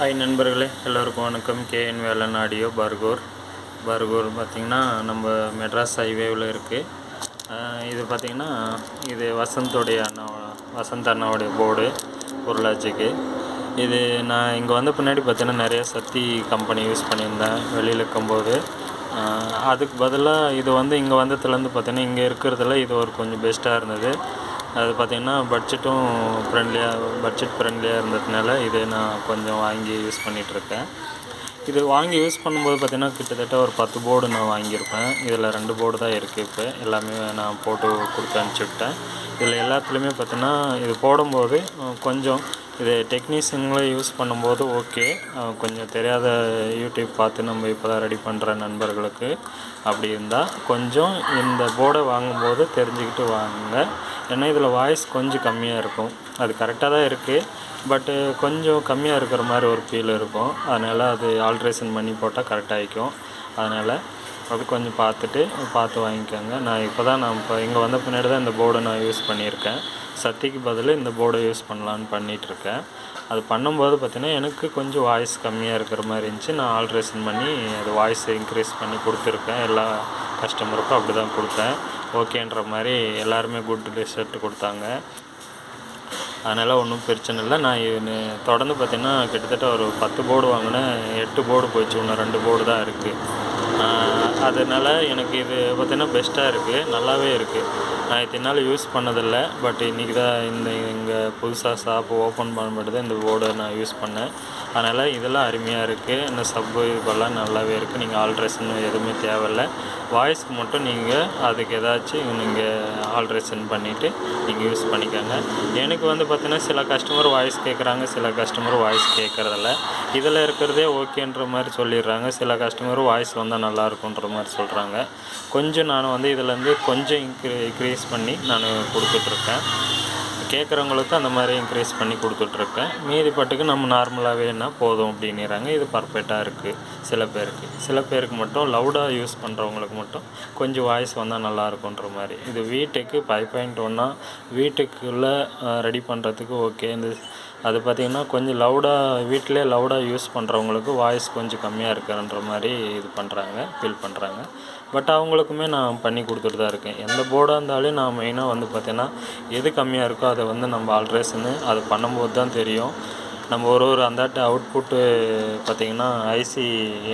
Hi நண்பர்களே எல்லோருக்கும் வணக்கம். KN Velan audio Bargur. Bargur பார்த்திங்கன்னா நம்ம மெட்ராஸ் ஹைவேவில் இருக்குது இது பார்த்திங்கன்னா இது வசந்தோடைய அண்ணா வசந்த் அண்ணாவுடைய போர்டு பொருளாட்சிக்கு இது நான் இங்கே வந்த பின்னாடி பார்த்திங்கன்னா நிறைய சக்தி கம்பெனி யூஸ் பண்ணியிருந்தேன் வெளியில் இருக்கும்போது. அதுக்கு பதிலாக இது வந்து இங்கே வந்ததுலேருந்து பார்த்திங்கன்னா இங்கே இருக்கிறதுல இது ஒரு கொஞ்சம் பெஸ்ட்டாக இருந்தது. அது பார்த்திங்கன்னா பட்ஜெட்டும் ஃப்ரெண்ட்லியாக பட்ஜெட் ஃப்ரெண்ட்லியாக இருந்ததுனால இது நான் கொஞ்சம் வாங்கி யூஸ் பண்ணிகிட்ருக்கேன் இது வாங்கி யூஸ் பண்ணும்போது பார்த்திங்கன்னா கிட்டத்தட்ட ஒரு பத்து போர்டு நான் வாங்கியிருப்பேன். இதில் ரெண்டு போர்டு தான் இருக்குது இப்போ. எல்லாமே நான் போட்டு கொடுத்து அனுப்பிச்சி இதில் எல்லாத்துலேயுமே பார்த்திங்கன்னா இது போடும்போது கொஞ்சம் இது டெக்னீஷியன்களை யூஸ் பண்ணும்போது ஓகே கொஞ்சம் தெரியாத யூடியூப் பார்த்து நம்ம இப்போ தான் ரெடி பண்ணுற நண்பர்களுக்கு அப்படி இருந்தால் கொஞ்சம் இந்த போர்டை வாங்கும்போது தெரிஞ்சுக்கிட்டு வாங்குங்க ஏன்னா இதில் வாய்ஸ் கொஞ்சம் கம்மியாக இருக்கும். அது கரெக்டாக தான் இருக்குது பட்டு கொஞ்சம் கம்மியாக இருக்கிற மாதிரி ஒரு ஃபீல் இருக்கும். அதனால் அது ஆல்ட்ரேஷன் பண்ணி போட்டால் கரெக்டாகிக்கும் அதனால் அது கொஞ்சம் பார்த்துட்டு பார்த்து வாங்கிக்கோங்க. நான் இப்போ தான் நான் இப்போ இங்கே வந்த பின்னாடி தான் இந்த போர்டை நான் யூஸ் பண்ணியிருக்கேன். சத்திக்கு பதில் இந்த போர்டை யூஸ் பண்ணலான்னு பண்ணிகிட்ருக்கேன் அது பண்ணும்போது பார்த்தீங்கன்னா எனக்கு கொஞ்சம் வாய்ஸ் கம்மியாக இருக்கிற மாதிரி இருந்துச்சு. நான் ஆல்ட்ரேஷன் பண்ணி அது வாய்ஸை இன்க்ரீஸ் பண்ணி கொடுத்துருக்கேன். எல்லா கஸ்டமருக்கும் அப்படி தான் கொடுத்தேன். ஓகேன்ற மாதிரி எல்லாருமே குட் ரிசல்ட் கொடுத்தாங்க. அதனால் ஒன்றும் பிரச்சனை இல்லை. நான் இது தொடர்ந்து பார்த்தீங்கன்னா கிட்டத்தட்ட ஒரு பத்து போர்டு வாங்கினேன். எட்டு போர்டு போயிடுச்சு இன்னும் ரெண்டு போர்டு தான் இருக்குது அதனால் எனக்கு இது பார்த்திங்கன்னா பெஸ்ட்டாக இருக்குது நல்லாவே இருக்குது நான் இத்தனை நாள் யூஸ் பண்ணதில்லை. பட் இன்றைக்கி தான் இந்த இங்கே புதுசாக ஷாப் ஓப்பன் பண்ண மட்டும் இந்த போர்டை நான் யூஸ் பண்ணேன். அதனால் இதெல்லாம் அருமையாக இருக்குது இந்த சப்பு இதெல்லாம் நல்லாவே இருக்குது நீங்கள் ஆல்ட்ரேஷன் எதுவுமே தேவையில்லை. வாய்ஸ்க்கு மட்டும் நீங்கள் அதுக்கு ஏதாச்சும் நீங்கள் ஆல்ட்ரேஷன் பண்ணிவிட்டு நீங்கள் யூஸ் பண்ணிக்கோங்க. எனக்கு வந்து பார்த்திங்கன்னா சில கஸ்டமர் வாய்ஸ் கேட்குறாங்க சில கஸ்டமர் வாய்ஸ் கேட்குறதில்ல இதில் இருக்கிறதே ஓகேன்ற மாதிரி சொல்லிடுறாங்க. சில கஸ்டமர் வாய்ஸ் வந்தால் நல்லாயிருக்குன்ற மாதிரி சொல்கிறாங்க கொஞ்சம் நான் வந்து இதுலேருந்து கொஞ்சம் இன்க்ரீ இன்க்ரீஸ் பண்ணி நான் கொடுத்துட்ருக்கேன் கேட்குறவங்களுக்கு அந்த மாதிரி இன்க்ரீஸ் பண்ணி கொடுத்துட்ருக்கேன் மீதி பாட்டுக்கு நம்ம நார்மலாகவே என்ன போதும் அப்படின்னுறாங்க இது பர்ஃபெக்டாக இருக்குது சில பேருக்கு. சில பேருக்கு மட்டும் லவுடாக யூஸ் பண்ணுறவங்களுக்கு மட்டும் கொஞ்சம் வாய்ஸ் வந்தால் நல்லா இருக்குன்ற மாதிரி. இது வீட்டுக்கு ஃபைவ் பாயிண்ட் ஒன்னா வீட்டுக்குள்ளே ரெடி பண்ணுறதுக்கு ஓகே இந்த அது பார்த்திங்கன்னா கொஞ்சம் லவுடாக வீட்டிலே லவுடாக யூஸ் பண்ணுறவங்களுக்கு வாய்ஸ் கொஞ்சம் கம்மியாக இருக்கிறன்ற மாதிரி இது பண்ணுறாங்க ஃபீல் பண்ணுறாங்க பட் அவங்களுக்குமே நான் பண்ணி கொடுத்துட்டு தான் இருக்கேன். எந்த போர்டாக இருந்தாலும் நான் மெயினாக வந்து பார்த்தீங்கன்னா எது கம்மியாக இருக்கோ அதை வந்து நம்ம ஆல்ட்ரேஷனு அது பண்ணும்போது தான் தெரியும். நம்ம ஒரு ஒரு அந்தாட்ட அவுட்புட்டு பார்த்திங்கன்னா ஐசி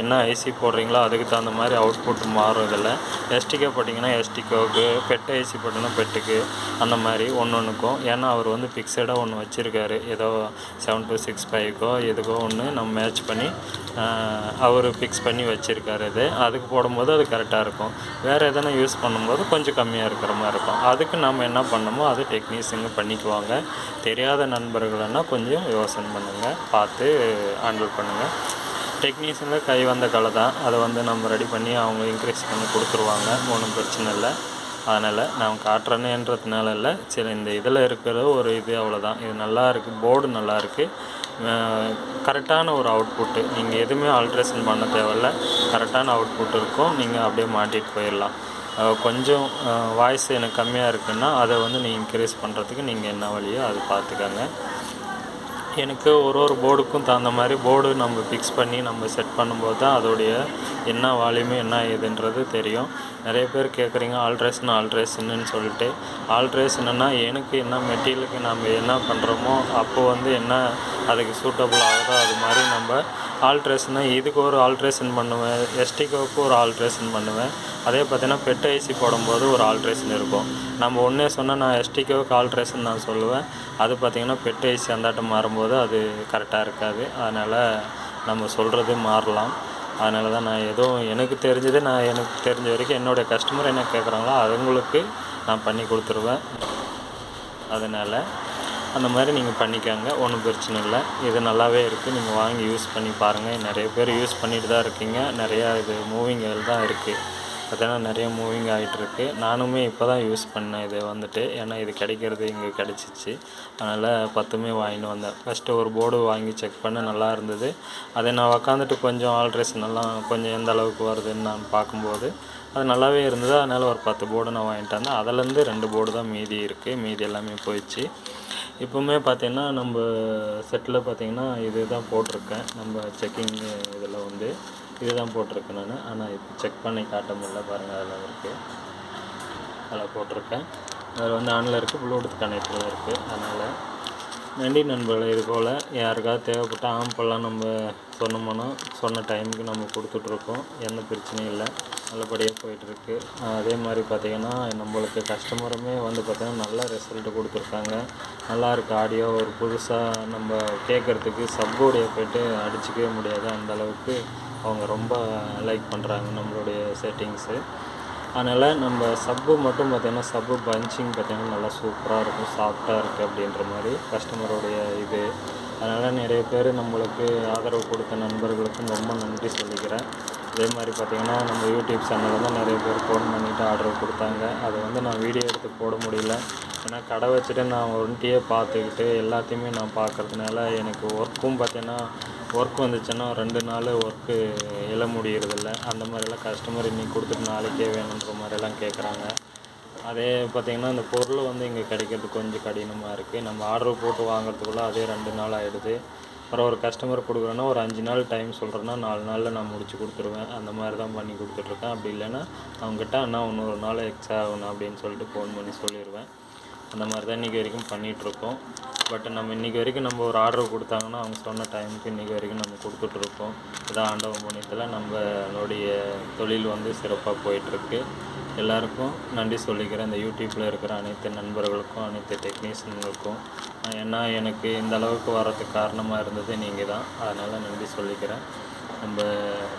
என்ன ஐசி போடுறீங்களோ அதுக்கு தகுந்த மாதிரி அவுட்புட் மாறும் இதில் எஸ்டிகே போட்டிங்கன்னா எஸ்டிகோவுக்கு பெட் ஐசி போட்டிங்கன்னா பெட்டுக்கு அந்த மாதிரி ஒன்று ஒன்றுக்கும் ஏன்னா அவர் வந்து ஃபிக்ஸடாக ஒன்று வச்சுருக்காரு. ஏதோ செவன் டூ சிக்ஸ் ஃபைவ்க்கோ எதுக்கோ ஒன்று நம்ம மேட்ச் பண்ணி அவர் ஃபிக்ஸ் பண்ணி வச்சுருக்காரு இது. அதுக்கு போடும்போது அது கரெக்டாக இருக்கும். வேறு எதனா யூஸ் பண்ணும்போது கொஞ்சம் கம்மியாக இருக்கிற மாதிரி இருக்கும். அதுக்கு நம்ம என்ன பண்ணணுமோ அது டெக்னீஷியங்க பண்ணிக்குவாங்க. தெரியாத நண்பர்கள்னால் கொஞ்சம் யோசனை பண்ணுங்கள் பார்த்து ஹேண்டில் பண்ணுங்கள் டெக்னீஷியனில் கை வந்த கலை தான். அதை வந்து நம்ம ரெடி பண்ணி அவங்க இன்க்ரீஸ் பண்ணி கொடுத்துருவாங்க. ஒன்றும் பிரச்சனை இல்லை. அதனால் நான் காட்டுறேனேன்றதுனால இல்லை. சரி இந்த இதில் இருக்கிற ஒரு இது அவ்வளோதான் இது நல்லா இருக்குது போர்டு நல்லா இருக்குது கரெக்டான ஒரு அவுட்புட்டு நீங்கள் எதுவுமே ஆல்ட்ரேஷன் பண்ண தேவையில்ல. கரெக்டான அவுட்புட் இருக்கும். நீங்கள் அப்படியே மாட்டிகிட்டு போயிடலாம். கொஞ்சம் வாய்ஸ் எனக்கு கம்மியாக இருக்குன்னா அதை வந்து நீங்கள் இன்க்ரீஸ் பண்ணுறதுக்கு நீங்கள் என்ன வழியோ அது பார்த்துக்கங்க. எனக்கு ஒரு ஒரு போர்டுக்கும் தகுந்த மாதிரி போர்டு நம்ம ஃபிக்ஸ் பண்ணி நம்ம செட் பண்ணும்போது தான் அதோடைய என்ன வால்யூமு என்ன ஏதுன்றது தெரியும். நிறைய பேர் கேட்குறீங்க ஆல்ட்ரேஷன் ஆல்ட்ரேஷன்னு சொல்லிட்டு. ஆல்ட்ரேஷன்னா எனக்கு என்ன மெட்டீரியலுக்கு நம்ம என்ன பண்ணுறோமோ அப்போது வந்து என்ன அதுக்கு சூட்டபுள் ஆகுதோ அது மாதிரி நம்ம ஆல்ட்ரேஷனை இதுக்கு ஒரு ஆல்ட்ரேஷன் பண்ணுவேன் எஸ்டிகோவுக்கு ஒரு ஆல்ட்ரேஷன் பண்ணுவேன். அதே பார்த்தீங்கன்னா பெட் ஐசி போடும்போது ஒரு ஆல்ட்ரேஷன் இருக்கும். நம்ம ஒன்றே சொன்னால் நான் எஸ்டிகோவுக்கு ஆல்ட்ரேஷன் நான் சொல்லுவேன். அது பார்த்திங்கன்னா பெட் ஐசி அந்தாட்டம் மாறும்போது அது கரெக்டாக இருக்காது. அதனால் நம்ம சொல்கிறது மாறலாம். அதனால தான் நான் எதுவும் எனக்கு தெரிஞ்சது நான் எனக்கு தெரிஞ்ச வரைக்கும் என்னுடைய கஸ்டமர் என்ன கேட்குறாங்களோ அவங்களுக்கு நான் பண்ணி கொடுத்துருவேன். அதனால் அந்த மாதிரி நீங்கள் பண்ணிக்கோங்க ஒன்றும் பிரச்சனை இல்லை. இது நல்லாவே இருக்குது நீங்கள் வாங்கி யூஸ் பண்ணி பாருங்கள் நிறைய பேர் யூஸ் பண்ணிட்டு தான் இருக்கீங்க. நிறையா இது மூவிங்கள் தான் இருக்குது பார்த்திங்கன்னா நிறைய மூவிங் ஆகிட்டுருக்கு நானுமே இப்போ தான் யூஸ் பண்ணேன் இது வந்துட்டு. ஏன்னா இது கிடைக்கிறது இங்கே கிடச்சிச்சு. அதனால் பத்துமே வாங்கிட்டு வந்தேன். ஃபஸ்ட்டு ஒரு போர்டு வாங்கி செக் பண்ண நல்லா இருந்தது. அதை நான் உக்காந்துட்டு கொஞ்சம் ஆல்ட்ரேஷன் எல்லாம் கொஞ்சம் எந்த அளவுக்கு வருதுன்னு நான் பார்க்கும்போது அது நல்லாவே இருந்தது. அதனால் ஒரு பத்து போர்டு நான் வாங்கிட்டு வந்தேன். அதுலேருந்து ரெண்டு போர்டு தான் மீதி இருக்குது மீதி எல்லாமே போயிடுச்சு. இப்போவுமே பார்த்தீங்கன்னா நம்ம செட்டில் பார்த்திங்கன்னா இது தான் போட்டிருக்கேன். நம்ம செக்கிங் இதில் வந்து. இது தான் போட்டிருக்கேன் நான். ஆனால் இப்போ செக் பண்ணி காட்ட முடியல பாருங்கள் அதில் இருக்குது அதில் போட்டிருக்கேன். அதில் வந்து ஆனில் இருக்குது ப்ளூடூத் கனெக்டில் இருக்குது அதனால் நன்றி நண்பர்களே இது போல் யாருக்காவது தேவைப்பட்ட ஆம்பெல்லாம் நம்ம சொன்னோம்னா சொன்ன டைமுக்கு நம்ம கொடுத்துட்ருக்கோம். எந்த பிரச்சனையும் இல்லை. நல்லபடியாக போயிட்டுருக்கு அதே மாதிரி பார்த்திங்கன்னா நம்மளுக்கு கஸ்டமருமே வந்து பார்த்திங்கன்னா நல்ல ரிசல்ட்டு கொடுத்துருக்காங்க. நல்லாயிருக்கு ஆடியோ ஒரு புதுசாக நம்ம கேட்குறதுக்கு சப்போடைய போய்ட்டு அடிச்சிக்கவே முடியாது. அந்த அளவுக்கு அவங்க ரொம்ப லைக் பண்ணுறாங்க நம்மளுடைய செட்டிங்ஸு அதனால் நம்ம சப்பு மட்டும் பார்த்திங்கன்னா சப்பு பஞ்சிங் பார்த்திங்கன்னா நல்லா சூப்பராக இருக்கும் சாஃப்டாக இருக்குது அப்படின்ற மாதிரி கஸ்டமருடைய இது. அதனால் நிறைய பேர் நம்மளுக்கு ஆதரவு கொடுத்த நண்பர்களுக்கும் ரொம்ப நன்றி சொல்லிக்கிறேன். அதே மாதிரி பார்த்திங்கன்னா நம்ம யூடியூப் சேனலில் தான் நிறைய பேர் ஃபோன் பண்ணிவிட்டு ஆர்டர் கொடுத்தாங்க. அதை வந்து நான் வீடியோ எடுத்து போட முடியல. ஏன்னா கடை வச்சுட்டு நான் ஒன்ட்டியே பார்த்துக்கிட்டு எல்லாத்தையுமே நான் பார்க்கறதுனால எனக்கு ஒர்க்கும் பார்த்தீங்கன்னா ஒர்க் வந்துச்சுன்னா ரெண்டு நாள் ஒர்க்கு எழ முடியறதில்ல. அந்த மாதிரிலாம் கஸ்டமர் இன்றைக்கி கொடுத்துட்டு நாளைக்கே வேணுன்ற மாதிரிலாம் கேட்குறாங்க அதே பார்த்திங்கன்னா அந்த பொருள் வந்து இங்கே கிடைக்கிறது கொஞ்சம் கடினமாக இருக்குது நம்ம ஆர்டர் போட்டு வாங்குறதுக்குள்ளே அதே ரெண்டு நாள் ஆகிடுது அப்புறம் ஒரு கஸ்டமர் கொடுக்குறேன்னா ஒரு அஞ்சு நாள் டைம் சொல்கிறேன்னா நாலு நாளில் நான் முடிச்சு கொடுத்துருவேன். அந்த மாதிரி தான் பண்ணி கொடுத்துட்ருக்கேன் அப்படி இல்லைன்னா அவங்ககிட்ட அண்ணா இன்னொரு நாள் எக்ஸ்ட்ரா ஆகணும் அப்படின்னு சொல்லிட்டு ஃபோன் பண்ணி சொல்லிடுவேன் அந்த மாதிரி தான் இன்றைக்கி வரைக்கும் பண்ணிகிட்ருக்கோம். பட் நம்ம இன்றைக்கி வரைக்கும் நம்ம ஒரு ஆர்டர் கொடுத்தாங்கன்னா அவங்க சொன்ன டைமுக்கு இன்றைக்கி வரைக்கும் நம்ம கொடுத்துட்ருக்கோம். இதான் ஆண்டவ புண்ணியத்தில் நம்மளுடைய தொழில் வந்து சிறப்பாக போயிட்டுருக்கு எல்லாருக்கும் நன்றி சொல்லிக்கிறேன். இந்த யூடியூப்பில் இருக்கிற அனைத்து நண்பர்களுக்கும் அனைத்து டெக்னீஷியன்களுக்கும். ஏன்னா எனக்கு இந்த அளவுக்கு வரதுக்கு காரணமாக இருந்தது நீங்கள் தான் அதனால் நன்றி சொல்லிக்கிறேன். நம்ம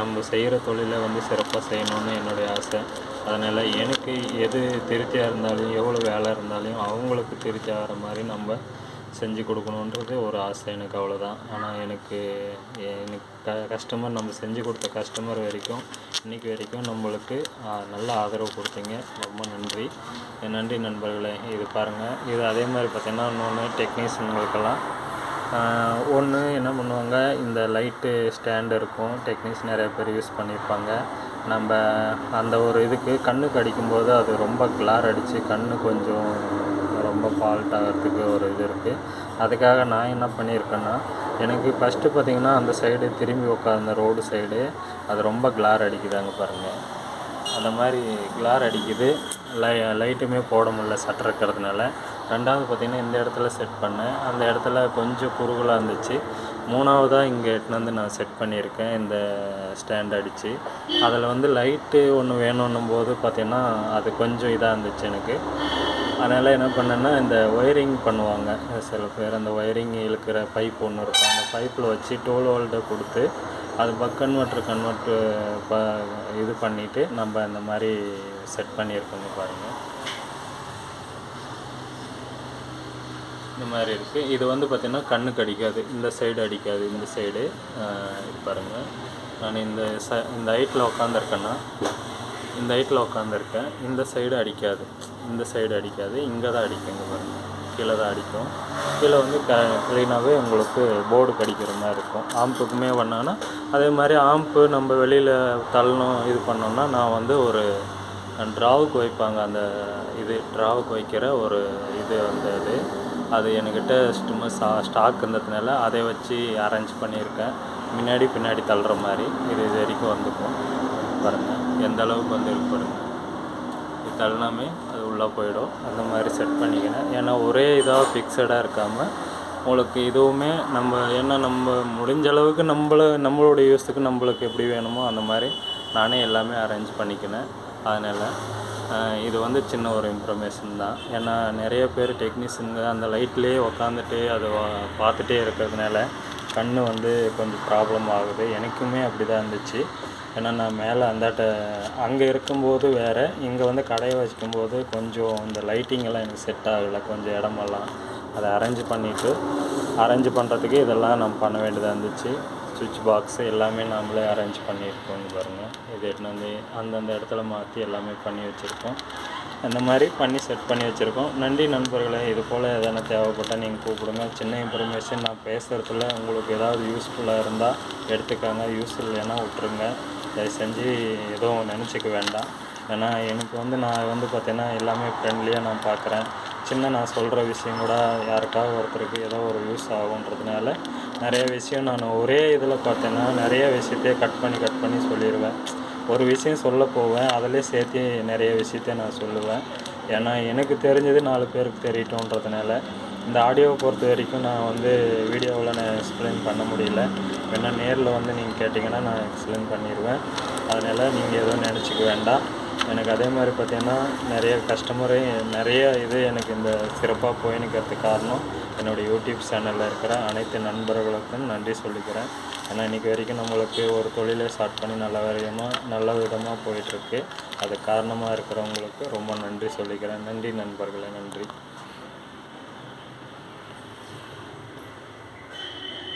நம்ம செய்கிற தொழிலை வந்து சிறப்பாக செய்யணும்னு என்னுடைய ஆசை. அதனால் எனக்கு எது திருப்தியாக இருந்தாலும் எவ்வளோ வேலை இருந்தாலும் அவங்களுக்கு திருப்தி ஆகிற மாதிரி நம்ம செஞ்சு கொடுக்கணுன்றது ஒரு ஆசை எனக்கு அவ்வளோதான் ஆனால் எனக்கு எனக்கு க கஸ்டமர் நம்ம செஞ்சு கொடுத்த கஸ்டமர் வரைக்கும் இன்றைக்கி வரைக்கும் நம்மளுக்கு நல்ல ஆதரவு கொடுத்தீங்க. ரொம்ப நன்றி. நன்றி நண்பர்களே. இது பாருங்கள் இது அதே மாதிரி பார்த்திங்கன்னா இன்னொன்று டெக்னீஷியன்களுக்கெல்லாம் ஒன்று என்ன பண்ணுவாங்க? இந்த லைட்டு ஸ்டாண்ட் இருக்கும். டெக்னீஷியன் நிறையா பேர் யூஸ் பண்ணியிருப்பாங்க. நம்ம அந்த ஒரு இதுக்கு கண்ணுக்கு அடிக்கும்போது அது ரொம்ப கிளார் அடித்து கண்ணு கொஞ்சம் ரொம்ப ஃபால்ட் ஆகிறதுக்கு ஒரு இது இருக்குது அதுக்காக நான் என்ன பண்ணியிருக்கேன்னா எனக்கு ஃபஸ்ட்டு பார்த்தீங்கன்னா அந்த சைடு திரும்பி உட்காந்த ரோடு சைடு அது ரொம்ப கிளார் அங்கே பாருங்கள் அந்த மாதிரி கிளார் அடிக்குது. லை லைட்டுமே போட முடியல சட்டர் இருக்கிறதுனால. ரெண்டாவது பார்த்திங்கன்னா இந்த இடத்துல செட் பண்ணேன். அந்த இடத்துல கொஞ்சம் குறுகலாக இருந்துச்சு. மூணாவதாக இங்கே எட்டுன்னு வந்து நான் செட் பண்ணியிருக்கேன் இந்த ஸ்டாண்ட் அடித்து அதில் வந்து லைட்டு ஒன்று வேணும்னும் போது பார்த்திங்கன்னா அது கொஞ்சம் இதாக இருந்துச்சு எனக்கு. அதனால் என்ன பண்ணேன்னா இந்த ஒயரிங் பண்ணுவாங்க. சில பேர் அந்த ஒயரிங் இழுக்கிற பைப் ஒன்று இருக்கும். அந்த பைப்பில் வச்சு டோல் ஹோல்டை கொடுத்து அது பக் கன்வெர்ட்ரு கன்வெர்ட்டு ப இது பண்ணிவிட்டு நம்ம இந்த மாதிரி செட் பண்ணியிருக்கோங்க பாருங்கள் இந்த மாதிரி இருக்குது இது வந்து பார்த்திங்கன்னா கண்ணுக்கு அடிக்காது. இந்த சைடு அடிக்காது. இந்த சைடு இது பாருங்கள் நான் இந்த ச இந்த ஹைட்டில் உட்காந்துருக்கேன்னா இந்த ஹைட்டில் உட்காந்துருக்கேன் இந்த சைடு அடிக்காது. இந்த சைடு அடிக்காது. இங்கே தான் அடிக்குங்க பாருங்கள் கீழே தான் அடிக்கும். கீழே வந்து க க்ளீனாகவே உங்களுக்கு போர்டு கடிக்கிற மாதிரி இருக்கும். ஆம்புக்குமே பண்ணாங்கன்னா அதே மாதிரி ஆம்பு நம்ம வெளியில் தள்ளணும் இது பண்ணோம்னா நான் வந்து ஒரு ட்ராவுக்கு வைப்பாங்க அந்த இது ட்ராவுக்கு வைக்கிற ஒரு இது வந்து அது. அது என்கிட்ட சும்மா ஸ்டா ஸ்டாக் இருந்ததுனால அதை வச்சு அரேஞ்ச் பண்ணியிருக்கேன். முன்னாடி பின்னாடி தள்ளுற மாதிரி. இது இது வரைக்கும் வந்துக்கும். பாருங்கள் எந்த அளவுக்கு வந்து இருக்கு பாருங்கள் இது தள்ளினாமே அது உள்ளே போயிடும். அந்த மாதிரி செட் பண்ணிக்கினேன் ஏன்னா ஒரே இதாக ஃபிக்ஸடாக இருக்காமல் உங்களுக்கு இதுவுமே நம்ம ஏன்னா நம்ம முடிஞ்ச அளவுக்கு நம்மள நம்மளுடைய யூஸுக்கு நம்மளுக்கு எப்படி வேணுமோ அந்த மாதிரி நானே எல்லாமே அரேஞ்ச் பண்ணிக்கினேன் அதனால் இது வந்து சின்ன ஒரு இன்ஃபர்மேஷன் தான். ஏன்னா நிறைய பேர் டெக்னீஷியனுங்க அந்த லைட்லேயே உக்காந்துட்டு அதை வா- பார்த்துட்டே இருக்கிறதுனால கண் வந்து கொஞ்சம் ப்ராப்ளம் ஆகுது. எனக்குமே அப்படி தான் இருந்துச்சு. ஏன்னா நான் மேலே அந்தாட்ட அங்கே இருக்கும்போது வேறு இங்கே வந்து கடையை வச்சுக்கும்போது கொஞ்சம் இந்த லைட்டிங் எல்லாம் எனக்கு செட் ஆகலை. கொஞ்சம் இடமெல்லாம். அதை அரேஞ்ச் பண்ணிவிட்டு அரேஞ்ச் பண்ணுறதுக்கு இதெல்லாம் நம்ம பண்ண வேண்டியதாக இருந்துச்சு. சுவிட்ச் பாக்ஸு எல்லாமே நாமளே அரேஞ்ச் பண்ணியிருக்கோம் பாருங்கள் இது எடுத்துன்னு வந்து அந்தந்த இடத்துல மாற்றி எல்லாமே பண்ணி வச்சுருக்கோம். அந்த மாதிரி பண்ணி செட் பண்ணி வச்சுருக்கோம். நன்றி நண்பர்களே இது போல் எதனா தேவைப்பட்டால் நீங்கள் கூப்பிடுங்க. சின்ன இன்ஃபர்மேஷன் நான் பேசுகிறதுல உங்களுக்கு ஏதாவது யூஸ்ஃபுல்லாக இருந்தால் எடுத்துக்காங்க. யூஸ் இல்லைன்னா விட்ருங்க தயவு செஞ்சு எதுவும் நினச்சிக்க வேண்டாம். ஏன்னா எனக்கு வந்து நான் வந்து பார்த்தீங்கன்னா எல்லாமே ஃப்ரெண்ட்லியாக நான் பார்க்குறேன் சின்ன நான் சொல்கிற விஷயம் கூட யாருக்காவது ஒருத்தருக்கு ஏதோ ஒரு யூஸ் ஆகுன்றதுனால நிறைய விஷயம் நான் ஒரே இதில் பார்த்தேன்னா நிறைய விஷயத்தையே கட் பண்ணி கட் பண்ணி சொல்லிடுவேன் ஒரு விஷயம் சொல்ல போவேன் அதிலே சேர்த்து நிறைய விஷயத்த நான் சொல்லுவேன். ஏன்னா எனக்கு தெரிஞ்சது நாலு பேருக்கு தெரியட்டோன்றதுனால இந்த ஆடியோவை பொறுத்த வரைக்கும் நான் வந்து வீடியோவில் நான் எக்ஸ்பிளைன் பண்ண முடியல. வேணால் நேரில் வந்து நீங்கள் கேட்டிங்கன்னா நான் எக்ஸ்பிளைன் பண்ணிடுவேன் அதனால் நீங்கள் எதுவும் நினச்சிக்க வேண்டாம். எனக்கு அதே மாதிரி பார்த்தீங்கன்னா நிறைய கஸ்டமரு நிறைய இது எனக்கு இந்த சிறப்பாக போயினுக்கிறதுக்கு காரணம் என்னோடய யூடியூப் சேனலில் இருக்கிற அனைத்து நண்பர்களுக்கும் நன்றி சொல்லிக்கிறேன். ஏன்னா இன்றைக்கி வரைக்கும் நம்மளுக்கு ஒரு தொழிலை ஸ்டார்ட் பண்ணி நல்ல விதமாக நல்ல விதமாக போயிட்டுருக்கு. அது காரணமாக இருக்கிறவங்களுக்கு ரொம்ப நன்றி சொல்லிக்கிறேன். நன்றி நண்பர்களே நன்றி.